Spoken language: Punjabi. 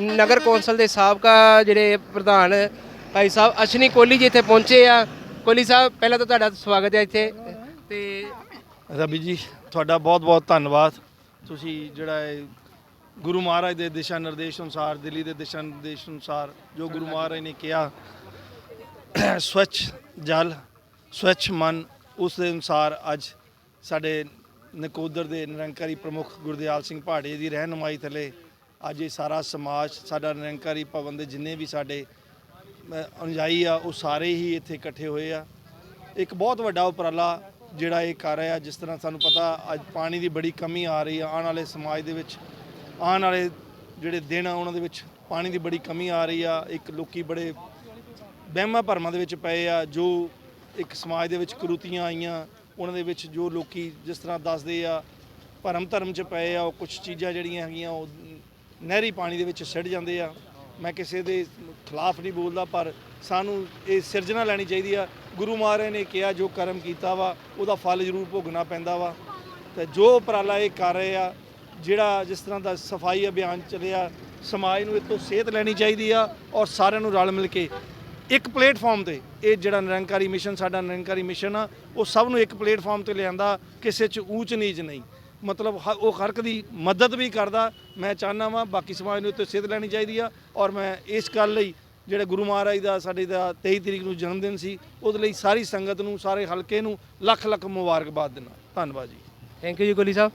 ਨਗਰ ਕੌਂਸਲ ਦੇ ਸਾਬਕਾ ਜਿਹੜੇ ਪ੍ਰਧਾਨ ਭਾਈ ਸਾਹਿਬ ਅਸ਼ਨੀ ਕੋਹਲੀ ਜੀ ਇੱਥੇ ਪਹੁੰਚੇ ਆ। ਕੋਹਲੀ ਸਾਹਿਬ, ਪਹਿਲਾਂ ਤਾਂ ਤੁਹਾਡਾ ਸਵਾਗਤ ਹੈ ਇੱਥੇ। ਤੇ ਰਵੀ ਜੀ, ਤੁਹਾਡਾ ਬਹੁਤ-ਬਹੁਤ ਧੰਨਵਾਦ। ਤੁਸੀਂ ਜਿਹੜਾ ਹੈ ਗੁਰੂ ਮਹਾਰਾਜ ਦੇ ਦਿਸ਼ਾ ਨਿਰਦੇਸ਼ ਅਨੁਸਾਰ, ਦਿੱਲੀ ਦੇ ਦਿਸ਼ਾ ਨਿਰਦੇਸ਼ ਅਨੁਸਾਰ ਜੋ ਗੁਰੂ ਮਹਾਰਾਜ ਨੇ ਕਿਹਾ, ਸਵੱਛ ਜਲ, ਸਵੱਛ ਮਨ, ਉਸ ਦੇ ਅਨੁਸਾਰ ਅੱਜ ਸਾਡੇ ਨਕੋਦਰ ਦੇ ਨਿਰੰਕਾਰੀ ਪ੍ਰਮੁੱਖ ਗੁਰਦਿਆਲ ਸਿੰਘ ਪਹਾੜੇ ਦੀ ਰਹਿਨੁਮਾਈ ਥੱਲੇ ਅੱਜ ਇਹ ਸਾਰਾ ਸਮਾਜ ਸਾਡਾ ਨਿਰੰਕਾਰੀ ਭਵਨ ਦੇ ਜਿੰਨੇ ਵੀ ਸਾਡੇ ਅ, ਆ ਉਹ ਸਾਰੇ ਹੀ ਇੱਥੇ ਇਕੱਠੇ ਹੋਏ ਆ। ਇੱਕ ਬਹੁਤ ਵੱਡਾ ਉਪਰਾਲਾ ਜਿਹੜਾ ਇਹ ਕਰ ਰਿਹਾ ਜਿਸ ਤਰ੍ਹਾਂ ਸਾਨੂੰ ਪਤਾ ਅੱਜ ਪਾਣੀ ਦੀ ਬੜੀ ਕਮੀ ਆ ਰਹੀ ਆ। ਆਉਣ ਵਾਲੇ ਸਮਾਜ ਦੇ ਵਿੱਚ ਆਉਣ ਵਾਲੇ ਜਿਹੜੇ ਦਿਨ ਆ ਉਹਨਾਂ ਦੇ ਵਿੱਚ ਪਾਣੀ ਦੀ ਬੜੀ ਕਮੀ ਆ ਰਹੀ ਆ। ਇੱਕ ਲੋਕੀ ਬੜੇ ਵਹਿਮਾਂ ਭਰਮਾਂ ਦੇ ਵਿੱਚ ਪਏ ਆ ਜੋ ਇੱਕ ਸਮਾਜ ਦੇ ਵਿੱਚ ਕਰੂਤੀਆਂ ਆਈਆਂ ਉਹਨਾਂ ਦੇ ਵਿੱਚ ਜੋ ਲੋਕੀ ਜਿਸ ਤਰ੍ਹਾਂ ਦੱਸਦੇ ਆ ਭਰਮ ਧਰਮ ਚ ਪਏ ਆ ਉਹ ਕੁਝ ਚੀਜ਼ਾਂ ਜਿਹੜੀਆਂ ਹੈਗੀਆਂ ਉਹ ਨਹਿਰੀ ਪਾਣੀ ਦੇ ਵਿੱਚ ਸਿੱਟ ਜਾਂਦੇ ਆ। ਮੈਂ ਕਿਸੇ ਦੇ ਖਿਲਾਫ ਨਹੀਂ ਬੋਲਦਾ, ਪਰ ਸਾਨੂੰ ਇਹ ਸਿਰਜਣਾ ਲੈਣੀ ਚਾਹੀਦੀ ਆ। ਗੁਰੂ ਮਹਾਰਾਜ ਨੇ ਕਿਹਾ, ਜੋ ਕਰਮ ਕੀਤਾ ਵਾ, ਉਹਦਾ ਫਲ ਜ਼ਰੂਰ ਭੋਗਣਾ ਪੈਂਦਾ ਵਾ। ਤੇ ਜੋ ਉਪਰਾਲਾ ਇਹ ਕਰ ਰਹੇ ਆ, ਜਿਹੜਾ ਜਿਸ ਤਰ੍ਹਾਂ ਦਾ ਸਫ਼ਾਈ ਅਭਿਆਨ ਚੱਲਿਆ ਸਮਾਜ ਨੂੰ ਇਹ ਤੋਂ ਸੇਧ ਲੈਣੀ ਚਾਹੀਦੀ ਆ ਔਰ ਸਾਰਿਆਂ ਨੂੰ ਰਲ ਮਿਲ ਕੇ ਇੱਕ ਪਲੇਟਫਾਰਮ ਤੇ ਇਹ ਜਿਹੜਾ ਨਿਰੰਕਾਰੀ ਮਿਸ਼ਨ, ਸਾਡਾ ਨਿਰੰਕਾਰੀ ਮਿਸ਼ਨ ਆ, ਉਹ ਸਭ ਨੂੰ ਇੱਕ ਪਲੇਟਫਾਰਮ ਤੇ ਲਿਆਂਦਾ, ਕਿਸੇ 'ਚ ਊਚ ਨੀਚ ਨਹੀਂ। ਮਤਲਬ ਹ- ਉਹ ਹਰਕ ਦੀ ਮਦਦ ਵੀ ਕਰਦਾ। ਮੈਂ ਚਾਹੁੰਦਾ ਵਾਂ ਬਾਕੀ ਸਮਾਜ ਨੂੰ ਉੱਤੇ ਸੇਧ ਲੈਣੀ ਚਾਹੀਦੀ ਆ ਔਰ ਮੈਂ ਇਸ ਗੱਲ ਲਈ ਜਿਹੜੇ ਗੁਰੂ ਮਹਾਰਾਜ ਦਾ ਸਾਡੇ ਦਾ 23 ਤਰੀਕ ਨੂੰ ਜਨਮ ਦਿਨ ਸੀ, ਉਹਦੇ ਲਈ ਸਾਰੀ ਸੰਗਤ ਨੂੰ, ਸਾਰੇ ਹਲਕੇ ਨੂੰ ਲੱਖ ਲੱਖ ਮੁਬਾਰਕਬਾਦ ਦਿੰਦਾ। ਧੰਨਵਾਦ ਜੀ। ਥੈਂਕ ਯੂ ਜੀ ਕੋਲੀ ਸਾਹਿਬ।